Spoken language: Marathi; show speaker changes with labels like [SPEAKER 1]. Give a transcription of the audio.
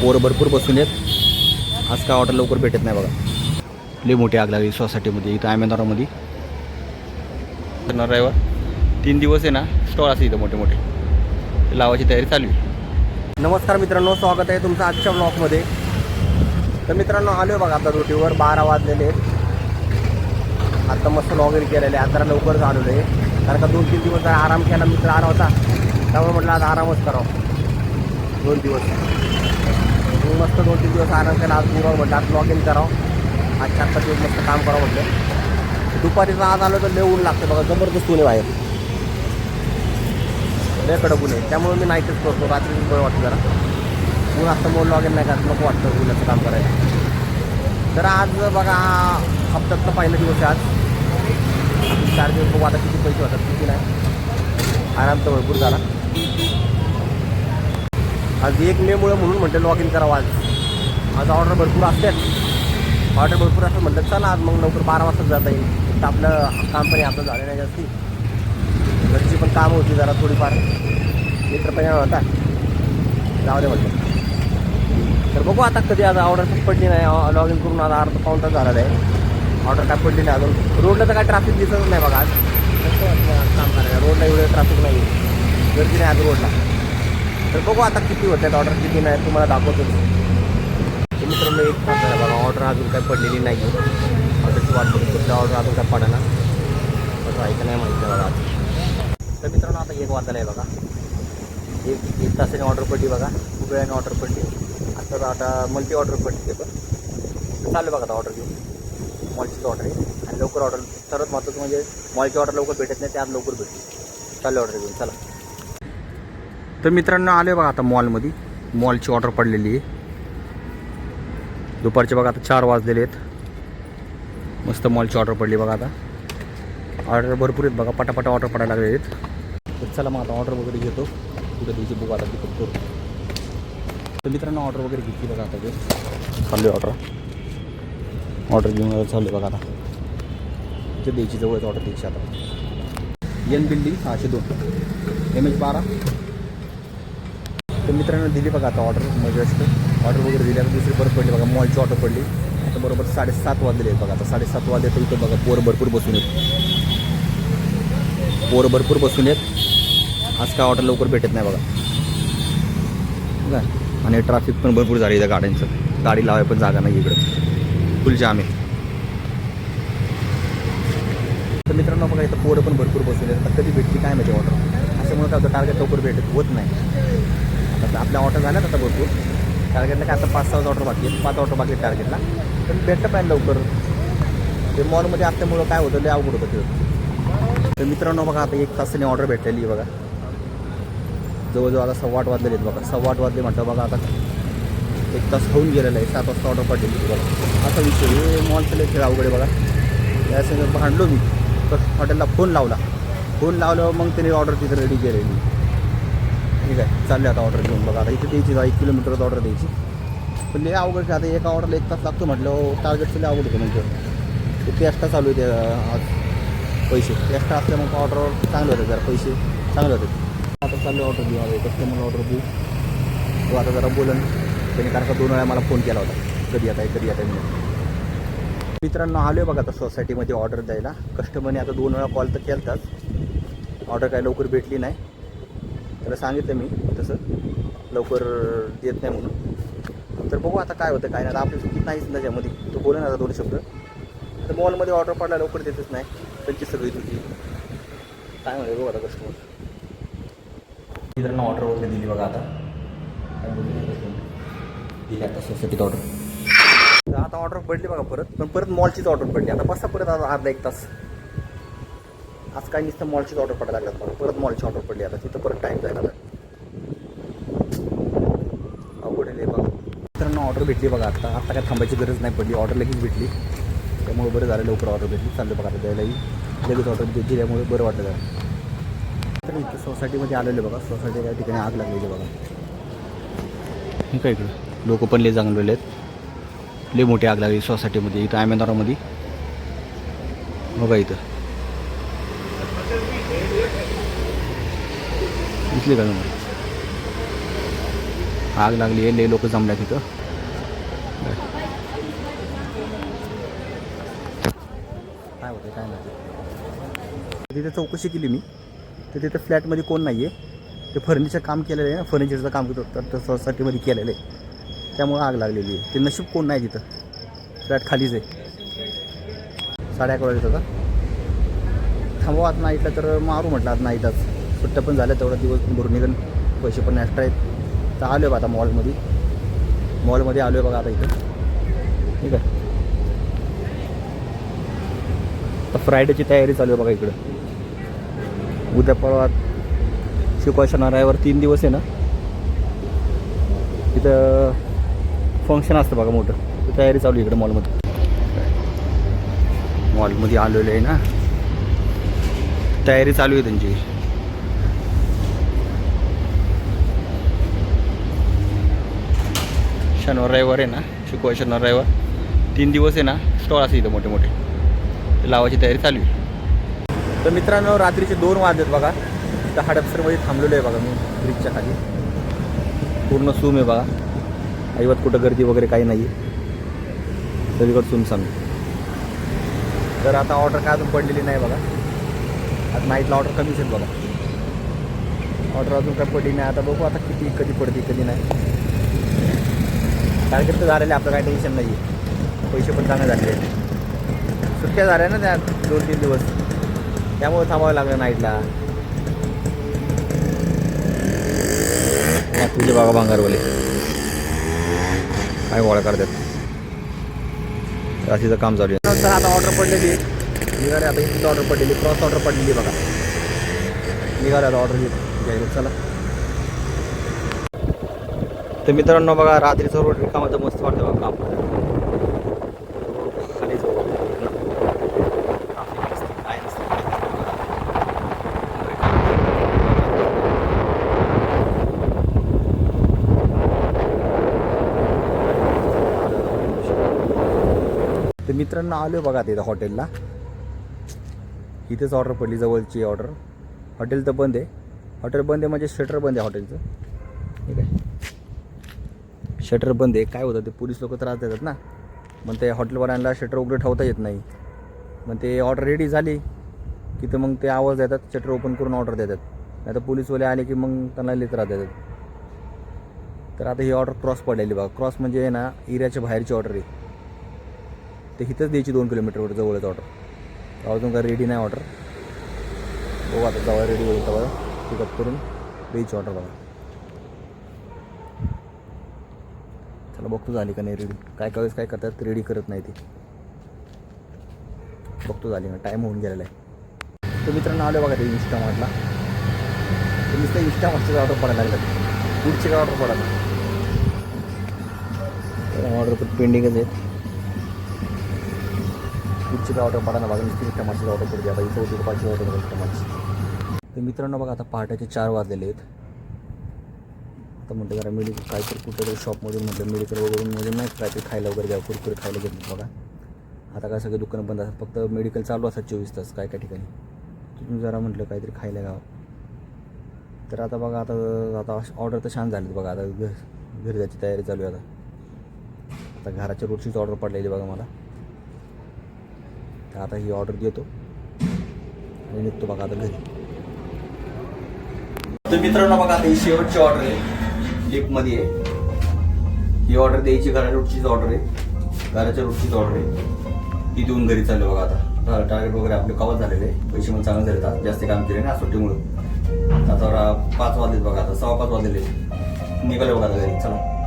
[SPEAKER 1] पोरं भरपूर बसून आहेत. आज काय ऑर्डर लवकर भेटत नाही बघा. लई मोठी आग लागली सोसायटीमध्ये इथं आमेदारामध्ये रविवार तीन दिवस आहे ना स्टॉल असे इथं मोठे मोठे. ते लावायची तयारी चालू आहे. नमस्कार मित्रांनो स्वागत आहे तुमचं आजच्या ब्लॉगमध्ये तर मित्रांनो आलो बघा आता रोटीवर बारा वाजलेले आहेत. आता मस्त लॉग इन केलेले आहे आता लवकर झालेलो आहे. कारण का दोन तीन दिवस आराम केला मित्र आला होता. त्यामुळे म्हटलं आज आरामच करावं. दोन दिवस. मग मस्त दोन तीन दिवस आराम केला. आज पुरा म्हटलं आज लॉग इन करावं. आज चार पाच दिवस मस्त काम करावं म्हटलं दुपारीचं आज आलं तर लय ऊन लागतं बघा जबरदस्त ऊन बाहेर. लय कडक ऊन आहे. त्यामुळे मी नाईटच करतो. रात्री बरं वाटतं जरा. ऊन असतं मोड लॉग इन नाही करत. नको वाटतं उन्हाचं काम करायला. तर आज बघा हप्त्यातला पहिला दिवस आहे आज. चार दिवस बघू आता किती पैसे होतात किती नाही. आराम तर भरपूर झाला. आज एक मेमुळे म्हणून म्हटलं लॉग इन करावं आज. आज ऑर्डर भरपूर असतात. ऑर्डर भरपूर असतं म्हटलं चला आज मग लवकर बारा वाजता जाता येईल. तर आपलं काम पण आपलं झालं नाही जास्ती. घरची पण कामं होती जरा थोडीफार. मित्र पण होता. जाऊ दे म्हटलं. तर बघू आता कधी आज ऑर्डर पडली नाही. लॉग इन करून आता अर्धा पाऊन तास झालेला आहे. ऑर्डर काय पडली नाही अजून. रोडला तर काय ट्रॅफिक दिसतच नाही बघा आज. कसं आज काम करायला? रोडला एवढं ट्रॅफिक नाही गर्दी नाही आज रोडला तर बघू आता किती होतात ऑर्डर किती नाही, तुम्हाला दाखवतो मी. मित्रांनो, एक तास झाला बघा ऑर्डर अजून काय पडलेली नाही ऑर्डरची वाट बघतो कुठल्या ऑर्डर अजून काय पडा ना कसं ऐका नाही माहिती बघा तर मित्रांनो, आता एक वाजायला आहे बघा. एक एक तासाने ऑर्डर पडली बघा. खूप वेळाने ऑर्डर पडली. आता आता मल्टी ऑर्डर पडली ते पण चालू बघा आता ऑर्डर घेऊन. मॉलचीच ऑर्डर आहे. आणि लवकर ऑर्डर सर्वात महत्त्वाचं म्हणजे मॉलची ऑर्डर लवकर भेटत नाही ते आज लवकर भेटते. चालू ऑर्डर घेऊन, चला. तर मित्रांनो आले बघा आता मॉलमध्ये मॉलची ऑर्डर पडलेली आहे. दुपारचे बघा आता चार वाजलेले आहेत. मस्त मॉलची ऑर्डर पडली बघा आता. ऑर्डर भरपूर आहेत बघा पटापटा ऑर्डर पडायला लागले आहेत. तर चला मग आता ऑर्डर वगैरे घेतो. कुठे द्यायची बघू आता पिकअप करू. तर मित्रांनो ऑर्डर वगैरे घेतली बघा आता ते. चालू आहे ऑर्डर ऑर्डर घेऊन चालली आहे बघा आता. इथे द्यायची जवळच ऑर्डर द्यायची आता. एन बिल्डिंग सहाशे दोन. एम एच बारा. तर मित्रांनो दिली बघा आता ऑर्डर मजा असतं ऑर्डर वगैरे दिली. आता दुसरी परत पडली बघा मॉलची ऑर्डर पडली. आता बरोबर साडेसात वाजलेले आहेत बघा. आता साडेसात वाजले तर इथं बघा पोर भरपूर बसून आहेत. पोर भरपूर बसून आहेत. आज काय ऑर्डर लवकर भेटत नाही बघा. बघा. आणि ट्रॅफिक पण भरपूर झाली इथं गाड्यांचं. गाडी लावाय पण जागा नाही इकडं. फुल जाम आहे. तर मित्रांनो बघा इथं पोरं पण भरपूर बसून आहेत. आता कधी भेटली काय माहिती ऑर्डर असं म्हणून काय होतं टार्गेट लवकर भेटत होत नाही. आता आपल्या ऑर्डर झाल्यात आता भरपूर. टार्गेटला काय आता पाच सहा ऑर्डर बाकी आहेत. पाच ऑर्डर बाकी आहेत टार्गेटला पण भेटलं पाहिजे लवकर. ते मॉलमध्ये असल्यामुळं काय होतं लय अवघड होतं ते. तर मित्रांनो बघा आता एक तासाने ऑर्डर भेटलेली आहे बघा. जवळजवळ आता सव्वा आठ वाजलेले आहेत बघा. सव्वा आठ वाजले म्हटलं बघा आता एक तास होऊन गेलेला आहे. सात वाजता ऑर्डर पडलेली बघा. असा विषय हे मॉलचं लय खेळ अवघड आहे बघा. या सगळं भांडलो मी. तर हॉटेलला फोन लावला. फोन लावल्यावर मग त्याने ऑर्डर तिथं रेडी केलेली. ठीक आहे. चालले आता ऑर्डर घेऊन बघा. आता इथे द्यायची एक किलोमीटरच ऑर्डर द्यायची. पण लय अवघड आहे. आता एका ऑर्डरला एक तास लागतो म्हटलं. हो, टार्गेट लय अवघड होतं म्हणजे. ते टेस्टा चालू आहे आज. पैसे. टेस्टा असल्यामुळे ऑर्डर चांगले होते जरा. पैसे चांगले होते. आता चालले ऑर्डर घेऊ आता कस्टमर ऑर्डर देऊ तो आता जरा बोलन. त्याने कारण का दोन वेळा मला फोन केला होता. कधी आता कधी आता मी मित्रांनो आलो बघा आता सोसायटीमध्ये ऑर्डर द्यायला. कस्टमरने आता दोन वेळा कॉल तर केलताच. ऑर्डर काय लवकर भेटली नाही. त्याला सांगितलं मी तसं. लवकर देत नाही म्हणून. तर बघू आता काय होतं काय नाही. आता आपली चुकी नाहीच त्याच्यामध्ये. तो बोला ना आता दोन शब्द. तर मॉलमध्ये ऑर्डर पडला लवकर देतच नाही. त्यांची सगळी चुकी. काय म्हणते बघू आता कस्टमर मित्रांनो ऑर्डर वगैरे दिली बघा आता. काय? दिली आता सोसायटीत ऑर्डर तर आता ऑर्डर पडली बघा परत. पण परत मॉलचीच ऑर्डर पडली. आता बसा परत आता अर्धा एक तास. आज काय नुसतं मॉलचीच ऑर्डर पडायला लागल्यात मला परत मॉलची ऑर्डर पडली आता. तिथं परत टाईम जायला अवघड आहे बघा. मित्रांनो ऑर्डर भेटली बघा आता. आता काय थांबायची गरज नाही पडली. ऑर्डर लगेच भेटली. त्यामुळे बरं झालं लवकर ऑर्डर भेटली. चाललं बघा आता द्यायलाही लगेच ऑर्डर दिल्यामुळे बरं वाटलं जरा. तर इथं सोसायटीमध्ये आलेलं बघा. सोसायटी या ठिकाणी आग लागलेली बघा. काय इकडं? लोक पण लय चांगलेले आहेत लय मोठी आग लागली सोसायटीमध्ये. इथं आमेदारामध्ये बघा इथं. दिसले का तुम्हाला? आग लागली आहे लय लोक जमल्या तिथं काय होतं काय नाही. तिथे चौकशी केली मी. तर तिथे फ्लॅटमध्ये कोण नाही आहे ते फर्निचर काम केलेलं आहे ना फर्निचरचं काम करतो तर सोसायटीमध्ये केलेलं आहे. त्यामुळं आग लागलेली आहे. ते नशीब कोण नाही तिथं. फ्लॅट खालीच आहे. साडे अकरा वाजता का थांबवा आज नाही तर मारू म्हटलं आज नाही आज सुट्ट्या पण झाल्या तेवढा दिवस पण भरून पैसे पण एक्स्ट्रा आहेत. तर आलो आहे आता मॉलमध्ये मॉलमध्ये आलो आहे बघा आता इथं. ठीक आहे. आता फ्रायडेची तयारी चालू आहे बघा इकडं. उद्या परवा शुक्र शनिवार तीन दिवस आहे ना. तिथं फंक्शन असतं बघा मोठं. तयारी चालू आहे इकडं मॉलमध्ये मॉलमध्ये आलेलं आहे ना. तयारी चालू आहे त्यांची. शनिवार रविवार आहे ना शुक्रवार शनिवार रविवार तीन दिवस आहे ना स्टॉल असे इथं मोठे मोठे ते लावायची तयारी चालू आहे. तर मित्रांनो रात्रीचे दोन वाजत बघा. तर हडपसरमध्ये थांबलेलो आहे बघा मी ब्रिजच्या खाली. पूर्ण सूम आहे बघा. ऐवत कुठं गर्दी वगैरे काही नाही आहे सगळीकडे सूम सांग तर आता ऑर्डर काय अजून पडलेली नाही बघा. आता नाईटला ऑर्डर कमीच आहेत बघा. ऑर्डर अजून काय पडली नाही. आता बघू आता किती कधी पडते कधी नाही. टार्गेट तर झालेलं आपलं काय टेन्शन नाही आहे पैसे पण चांगले झाले सुट्ट्या झाल्या ना त्या दोन तीन दिवस. त्यामुळे थांबावं लागलं नाईटला तुझे बाबा भांगारवाले. काय गोळा करतात? अशीचं काम चालू आहे. तर आता ऑर्डर पडलेली निघाले आता इथं ऑर्डर पडलेली क्रॉस ऑर्डर पडलेली बघा. निघाले आता ऑर्डर घ्यायला चला. तर मित्रांनो बघा रात्रीचं रोड कामाचं मस्त वाटतं बघा काम खालीच तर मित्रांनो आलो बघा तिथं हॉटेलला. इथेच ऑर्डर पडली जवळची ऑर्डर हॉटेल तर बंद आहे. हॉटेल बंद आहे म्हणजे शटर बंद आहे हॉटेलचं. ठीक आहे? शटर बंद आहे. काय होतं ते पोलीस लोक त्रास देतात ना. मग ते हॉटेलवाल्यांना शटर उघडं ठेवता येत नाही. मग ते ऑर्डर रेडी झाली की तर मग ते आवाज देतात शटर ओपन करून ऑर्डर देतात. नाही तर पोलीसवाले आले की मग त्यांना लिहित राहत देतात. तर आता ही ऑर्डर क्रॉस पडलेली बघा. क्रॉस म्हणजे आहे ना एरियाच्या बाहेरची ऑर्डर आहे. ते इथंच द्यायची दोन किलोमीटरवर जवळच ऑर्डर अजून काय रेडी नाही ऑर्डर हो आता जवळ रेडी होईल तेव्हा. पिकअप करून द्यायची ऑर्डर बघा चला बघतो झाली का नाही रेडी काय काय काय करतात रेडी करत नाही ती. बघतो झाली ना टाईम होऊन गेलेला आहे. तर मित्रांनो आलो बघा ते इंस्टामार्टला तर नुसतं इंस्टामार्टचे ऑर्डर पडायला लागतात पुढचे काय ऑर्डर पडायला ऑर्डर पण पेंडिंगच आहेत. पुढची काय ऑर्डर पडायला बघा नुसती टमाटरची ऑर्डर पडते आता इथं होती पाचशे ऑर्डर करायची टमाटरची तर मित्रांनो बघा आता पहाटेचे चार वाजलेले आहेत. आता म्हटलं जरा मेडिकल काहीतरी कुठेतरी शॉपमधून म्हटलं मेडिकल वगैरे म्हणजे नाही काहीतरी खायला वगैरे घ्या कुरकुरे खायला घेतलं बघा. आता काय सगळे दुकानं बंद असतात फक्त मेडिकल चालू असतात चोवीस तास काय काय ठिकाणी. तिथून जरा म्हटलं काहीतरी खायला घ्यावं. तर आता बघा आता आता ऑर्डर तर छान झालीत बघा आता घर घरी जायची तयारी चालू आहे आता. आता घराच्या रोजचीच ऑर्डर पडलेली बघा मला. तर आता ही ऑर्डर देतो आणि निघतो बघा आता घरी. तर मित्रांनो बघा आता ही शेवटची ऑर्डर आहे. लिपमध्ये आहे. ही ऑर्डर द्यायची घराच्या रूटचीच ऑर्डर आहे. घराच्या रूटचीच ऑर्डर आहे. ती देऊन घरी चाललो बघा आता. टार्गेट वगैरे आपले कवर झालेले आहे. पैसे पण चांगले झाले जास्त काम केले ना सुट्टीमुळे. आता पाच वाजलेत बघा आता. सव्वा पाच वाजलेले निघाले बघा आता घरी. चला.